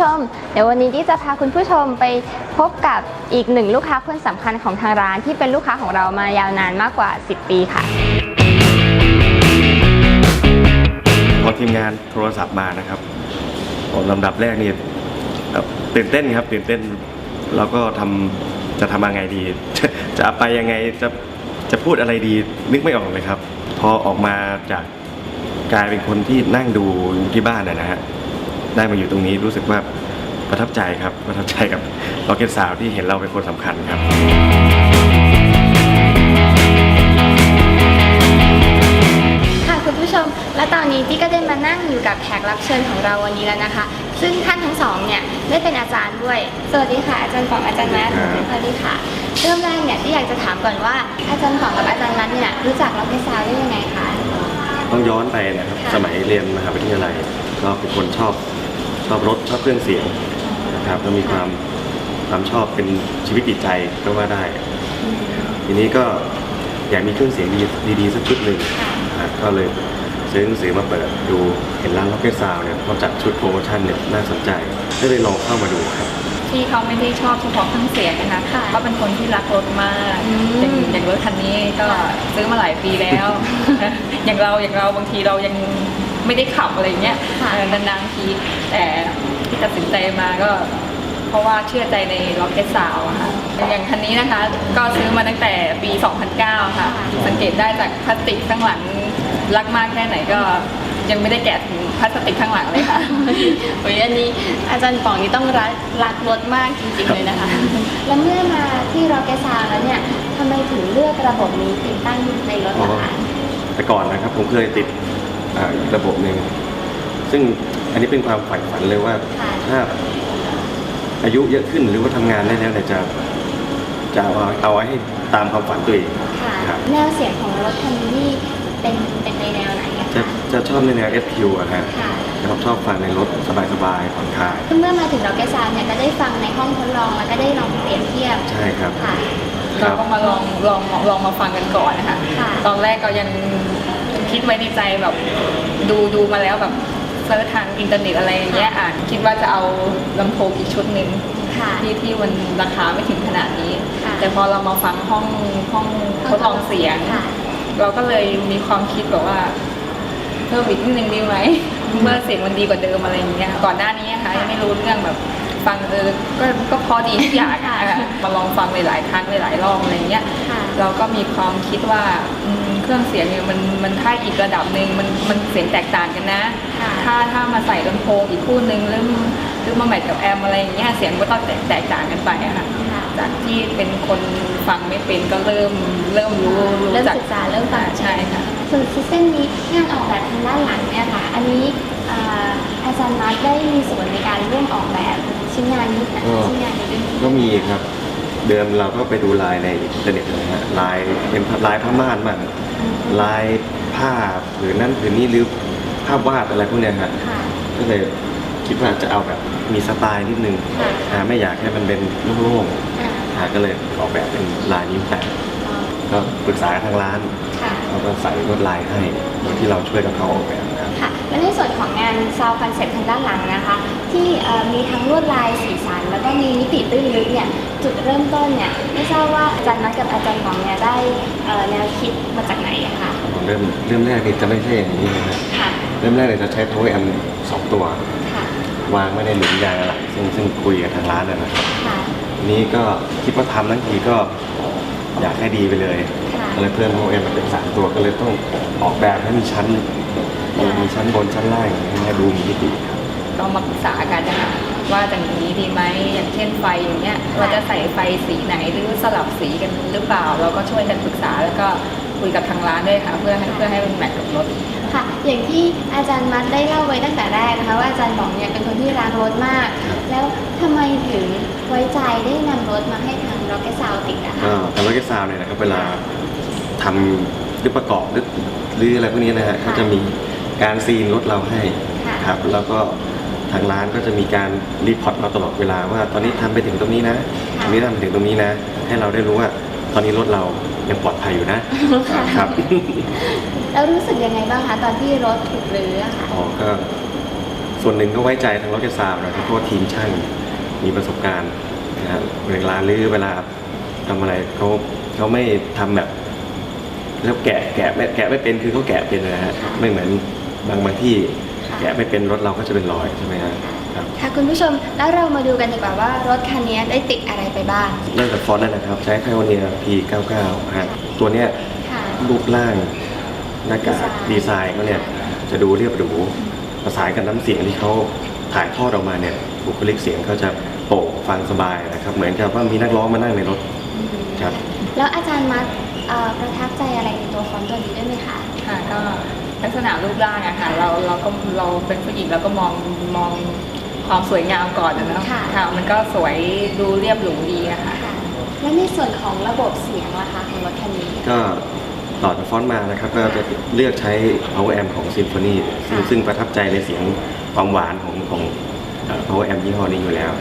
ชม เดี๋ยววันนี้ที่จะพาคุณผู้ชมไปพบกับอีกหนึ่งลูกค้าคนสำคัญของทางร้านที่เป็นลูกค้าของเรามายาวนานมากกว่า 10 ปีค่ะ พอทีมงานโทรศัพท์มานะครับผมลำดับแรกนี่เอ่อตื่นเต้นครับตื่นเต้นเราก็ทำจะทำยังไงดี จะจะไปยังไงจะจะพูดอะไรดีนึกไม่ออกเลยครับ พอออกมาจากกลายเป็นคนที่นั่งดูอยู่ที่บ้านนะนะฮะ ได้มาอยู่ตรงนี้รู้สึกว่าประทับใจครับ ประทับใจกับล็อกเก็ตสาวที่เห็นเราเป็นคนสำคัญครับ ค่ะคุณผู้ชม และตอนนี้ที่ก็ได้มานั่งอยู่กับแขกรับเชิญของเราวันนี้แล้วนะคะ ซึ่งท่านทั้งสองเนี่ยได้เป็นอาจารย์ด้วย สวัสดีค่ะอาจารย์ป๋องอาจารย์นัทครับสวัสดีค่ะ เริ่มแรกเนี่ยที่อยากจะถามก่อนว่าอาจารย์ป๋องกับอาจารย์นัทเนี่ยรู้จักล็อกเก็ตซาวได้ยังไงคะต้องย้อนไปนะครับค่ะสมัยเรียนมหาวิทยาลัยก็เป็นคนชอบ ชอบรถชอบเครื่องเสียงนะครับแล้วมีความความชอบเป็นชีวิตจิตใจก็ว่าได้ ทีนี้ก็อยากมีเครื่องเสียงดีดีๆสักชุดหนึ่งนะครับก็เลยซื้อหนังสือมาเปิดดูเห็นร้านล็อกเก็ตซาวเนี่ยเขาจัดชุดโปรโมชั่นเนี่ยน่าสนใจก็เลยลองเข้ามาดูครับที่เขาไม่ได้ชอบเฉพาะเครื่องเสียงนะคะค่ะเขาเป็นคนที่รักรถมากอืมอย่างอย่างรถคันนี้ก็ซื้อมาหลายปีแล้ว อย่างเราอย่างเราบางทีเรายัง ไม่ได้ขับอะไรเงี้ยค่ะเออนานๆทีแต่ที่ตัดสินใจมาก็ เพราะว่าเชื่อใจใน Rocket Sound อะค่ะอย่างคันนี้นะคะ ก็ซื้อมาตั้งแต่ปี 2009 ค่ะ สังเกตได้จากพลาสติกข้างหลังรักมากแค่ไหนก็ยังไม่ได้แกะถึงพลาสติกข้างหลังเลยค่ะโอ้ยอันนี้อาจารย์ป๋องนี่ต้องรักรักรถมากจริงๆเลยนะคะ แล้วเมื่อมาที่ล็อกเก็ตซาวแล้วเนี่ยทำไมถึงเลือกระบบนี้ติดตั้งในรถล่ะคะแต่ก่อนนะครับผมเคยติด อ่าอีกระบบหนึ่งซึ่งอันนี้เป็นความใฝ่ฝันเลยว่าค่ะถ้าอายุเยอะขึ้นหรือว่าทำงานได้แล้วเนี่ยจะจะเอาเอาไว้ให้ตามความฝันตัวเองค่ะครับแนวเสียงของรถคันนี้นี่เป็นเป็นในแนวไหนอะจะคะจะชอบในแนว SQ อะฮะค่ะชอบชอบฟังในรถสบายๆผ่อนคลายเมื่อมาถึงล็อกเก็ตซาวเนี่ยก็ได้ฟังในห้องทดลองแล้วก็ได้ลองเปรียบเทียบใช่ครับค่ะคเรารับก็มาลองลองลองมาฟังกันก่อนนะคะค่ะตอนแรกก็ยัง คิดไว้ในใจแบบดูดูมาแล้วแบบเซิร์ชทางอินเทอร์เน็ตอะไรอย่างเงี้ยอ่านคิดว่าจะเอาลำโพงอีกชุดหนึ่งค่ะที่ที่มันราคาไม่ถึงขนาดนี้ค่ะแต่พอเรามาฟังห้องห้องทดลองเสียงค่ะเราก็เลยมีความคิดแบบว่าเพิ่มอีกนิดนึงดีไหมเมื่อเสียงมันดีกว่าเดิมอะไรอย่างเงี้ยก่อนหน้านี้นะคะยังไม่รู้เรื่องแบบ ฟังเออก็ก็พอดีทุกอย่างอะมาลองฟังหลายๆครั้งหลายๆรอบอะไรอย่างเงี้ยค่ะ เราก็มีความคิดว่าอืมเครื่องเสียงเนี่ยมันมันถ้าอีกระดับหนึ่งมันมันเสียงแตกต่างกันนะ ค่ะถ้าถ้ามาใส่ลำโพงอีกคู่หนึ่งหรือหรือมาแมทกับแอมอะไรอย่างเงี้ยเสียงก็ต้องแตกแตกต่างกันไปอะค่ะ ค่ะ จากที่เป็นคนฟังไม่เป็นก็เริ่มเริ่มรู้รู้เริ่มจักศึกษาเริ่มฟังใช่ค่ะ ส่วนซิสเต็มนี้งานออกแบบทางด้านหลังเนี่ยค่ะ อันนี้อ่าอาจารย์นัทได้มีส่วนในการร่วมออกแบบ ชิ้นงานนี้นะก็ ชิ้นงานนี้ด้วยไหก็มีครับ เดิมเราก็ไปดูลายในอินเทอร์เน็ตนะฮะลายเป็นลายผ้าม่านบ้างลายผ้าผืนนั่นผืนนี้หรือภาพวาดอะไรพวกเนี้ยฮะค่ะ ก็เลยคิดว่าจะเอาแบบมีสไตล์นิดนึงค่ะ อ่าไม่อยากให้มันเป็นโล่งอ่าๆอ่าก็เลยออกแบบเป็นลายนิ้วแตะอ๋อก็ปรึกษาทางร้าน ค่ะ เขาก็ใส่ลวดลายให้โดยที่เราช่วยกับเขาออกแบบครับค่ะ และในส่วนของงานซาวคอนเซ็ปต์ทางด้านหลังนะคะ ที่เอ่อมีทั้งลวดลายสีสัน แล้วก็มีมิติตื้นลึกเนี่ยจุดเริ่มต้นเนี่ยไม่ทราบว่าอาจารย์นัทกับอาจารย์หมองเนี่ยได้เอ่อแนวคิดมาจากไหนอะคะเริ่มเริ่มแรกนี่จะไม่ใช่อย่างนี้นะฮะค่ะเริ่มแรกเลยจะใช้ power amp สองตัวค่ะวางไว้ในหลุมยางอะไรซึ่งซึ่งคุยกับทางร้านนะนะครับค่ะทีนี้ก็คิดว่าทำทั้งทีก็อยากให้ดีไปเลยค่ะก็เลยเพิ่ม power amp มาเป็นสามตัวก็เลยต้องออกแบบให้มีชั้น มีมีชั้นบนชั้นล่างให้ดูมีมิติครับเรามาปรึกษากันนะคะว่าจะอย่างนี้ดีไหมอย่างเช่นไฟอย่างเงี้ยเราจะใส่ไฟสีไหนหรือสลับสีกันหรือเปล่า เราก็ช่วยกันปรึกษาแล้วก็คุยกับทางร้านด้วยค่ะ เพื่อให้เพื่อให้มันแมทกับรถค่ะ อย่างที่อาจารย์มัดได้เล่าไว้ตั้งแต่แรกนะคะว่าอาจารย์หมองเนี่ยเป็นคนที่รักรถมาก แล้วทำไมถึงไว้ใจได้นำรถมาให้ทางร็อกเก็ตซาวติดอะคะก็ทางรถเกสซาวเนี่ยนะครับเวลาทำหรือประกอบหรือหรืออะไรพวกนี้นะฮะก็จะมี การซีนรถเราให้ค่ะครับแล้วก็ทางร้านก็จะมีการรีพอร์ตเราตลอดเวลาว่าตอนนี้ทำไปถึงตรงนี้นะตรงนี้ทำไปถึงตรงนี้นะ ให้เราได้รู้ว่าตอนนี้รถเรายังปลอดภัยอยู่นะค่ะครับแล้วรู้สึกยังไงบ้างคะตอนที่รถถูกรื้ออะค่ะอ๋อก็สส่วนหนึ่งก็ไว้ใจทางรถเกซาวนะเพราะว่าทีมช่างมีประสบการณ์นะฮะเวลาลื้อเวลาทำอะไรเขาเขาไม่ทำแบบแล้วแกะแกะไม่แกะไม่เป็นคือเขาแกะเป็นนะฮะไม่เหมือน บางบางที่แกะไม่เป็นรถเราก็จะเป็นรอยใช่ไหมฮะครับค่ะคุณผู้ชมแล้วเรามาดูกันดีกว่าว่ารถคันนี้ได้ติดอะไรไปบ้าง เริ่มจากฟอนต์นั่นนะครับ ใช้ไพโอเนีย P99 ฮะตัวเนี้ยค่ะ รูปร่างหน้ากากดีดีไซไซน์น์เขาเนี่ยจะดูเรียบหรูประสานกับน้ำเสียงที่เขาถ่ายทอดออกมาเนี่ยบุคลิกเสียงเขาจะโปร่งฟังสบายนะครับ เหมือนกับว่ามีนักร้องมานั่งในรถครับ แล้วอาจารย์มัดเอ่อประทับใจอะไรในตัวฟอนต์ตัวนี้ด้วยไหมคะ ค่ะก็ ลักษณะรูปร่างอะค่ะเราเราก็เราเป็นผู้หญิงเราก็มองมองความสวยงามก่อนนะเนาะค่ะ ค่ะ มันก็สวยดูเรียบหรูดีอะค่ะ ค่ะ และในส่วนของระบบเสียงล่ะคะของรถคันนี้ ก็ต่อจากฟอนต์มานะครับ ก็จะเลือกใช้ power amp ของ Symphony ซึ่งค่ะ ซึ่งประทับใจในเสียงความหวานของของเอ่อ power amp ยี่ห้อนี้อยู่แล้ว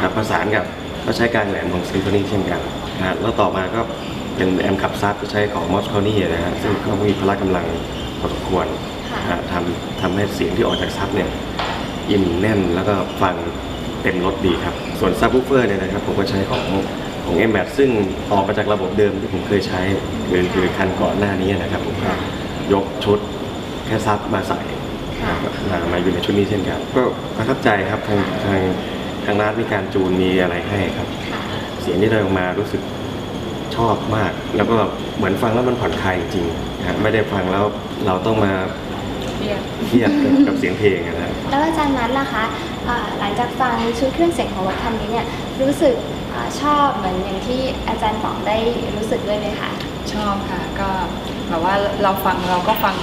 ครับประสานกับก็ใช้กลางแหลมของซิมโฟนีเช่นกันนะฮะแล้วต่อมาก็เป็นแอมขับซับที่ใช้ของมอสโคนี่นะฮะซึ่งก็มีพละกำลัง พอสมควรค่ะนะฮะทำทำให้เสียงที่ออกจากซับเนี่ยอิ่มแน่นแล้วก็ฟังเต็มรถดีครับ ส่วนซับวูเฟอร์เนี่ยนะครับผมก็ใช้ของของ m อ a t ซึ่งออกมาจากระบบเดิมที่ผมเคยใช้คือคือคันก่อนหน้านี้นะครับผมก็ค่ะยกชุดแค่ซับมาใส่ค่ะมามาอยู่ในชุดนี้เช่นกัน ก็ประทับใจครับทางทางทางร้านมีการจูนมีอะไรให้ครับค่ะเสียงที่ได้ออกมารู้สึกชอบมาก แล้วก็เหมือนฟังแล้วมันผ่อนคลายจริง ๆนะฮะไม่ได้ฟังแล้วเราต้องมาเรียบเครียดกับกับเสียงเพลงอะนะแล้วอาจารย์มัดล่ะคะเอ่อหลังจากฟังชุดเครื่องเสียงของรถคันนี้เนี่ยรู้สึกเอ่อชอบเหมือนอย่างที่อาจารย์ป๋องได้รู้สึกด้วยไหมคะชอบค่ะก็แบบว่าเราฟังเราก็ฟัง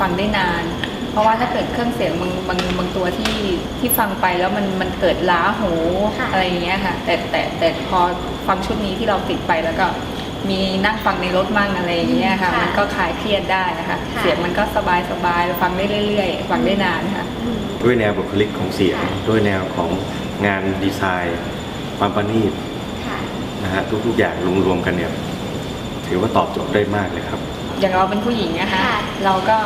ฟังได้นาน เพราะว่าถ้าเกิดเครื่องเสียงบางบางบางตัวที่ที่ฟังไปแล้วมันมันเกิดล้าหูค่ะอะไรอย่างเงี้ยค่ะ แต่แต่แต่พอฟังชุดนี้ที่เราติดไปแล้วก็ มีนั่งฟังในรถมั่งอะไรอย่างเงี้ยค่ะ ค่ะมันก็คลายเครียดได้นะคะ ค่ะ เสียงมันก็สบายสบายฟังได้เรื่อยๆ ฟังได้นานค่ะอืมด้วยแนวบุคลิกของเสียงค่ะด้วยแนวของงานดีไซน์ ความประณีตค่ะนะฮะทุกๆอย่างรวมๆกันเนี่ยถือว่าตอบโจทย์ได้มากเลยครับ อย่างเราเป็นผู้หญิงนะคะค่ะเราก็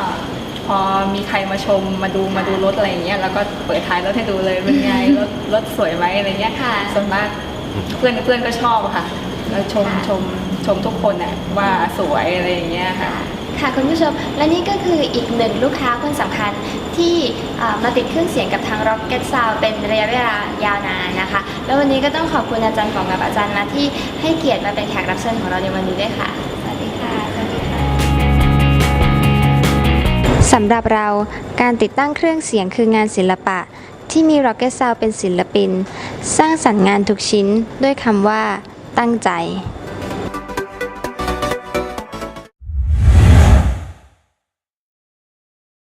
พอมีใครมาชมมาดูมาดูรถอะไรอย่างเงี้ยเราก็เปิดท้ายรถให้ดูเลยเป็นไงรถรถสวยไหมอะไรเงี้ยค่ะ ส่วนมากเพื่อนเพื่อนก็ชอบอะค่ะ แล้วชมค่ะ ชม ชมทุกคนน่ะว่าสวยอะไรอย่างเงี้ยค่ะ ค่ะคุณผู้ชม และนี่ก็คืออีกหนึ่งลูกค้าคนสำคัญที่เอ่อมาติดเครื่องเสียงกับทาง Rocket Sound เป็นระยะเวลายาวนานนะคะ แล้ววันนี้ก็ต้องขอบคุณอาจารย์ของกับอาจารย์มาที่ให้เกียรติมาเป็นแขกรับเชิญของเราในวันนี้ด้วยค่ะ สวัสดีค่ะสวัสดีค่ะ สำหรับเราการติดตั้งเครื่องเสียงคืองานศิลปะ ที่มี Rocket Sound เป็นศิลปิน สร้างสรรค์งานทุกชิ้นด้วยคำว่า ตั้งใจ